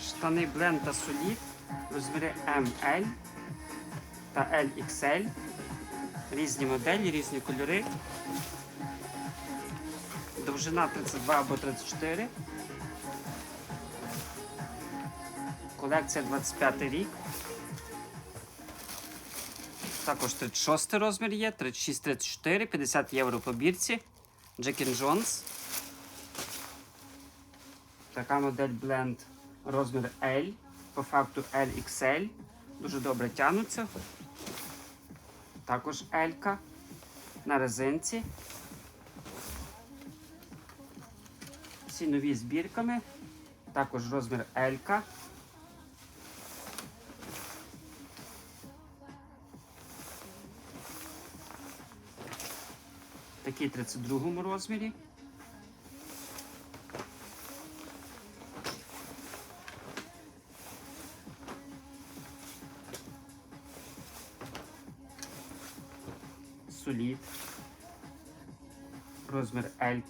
Штани Blend та Solid, розміри ML та LXL. Різні моделі, різні кольори. Довжина 32 або 34. Колекція 25 рік. Також 36 розмір є, 36-34, 50 євро по бірці. Джекін Джонс. Така модель Blend розмір L, по факту LXL. Дуже добре тягнуться. Також L на резинці. Всі нові збірками. Також розмір L. Такий 32 розмірі. Солід. Розмір L.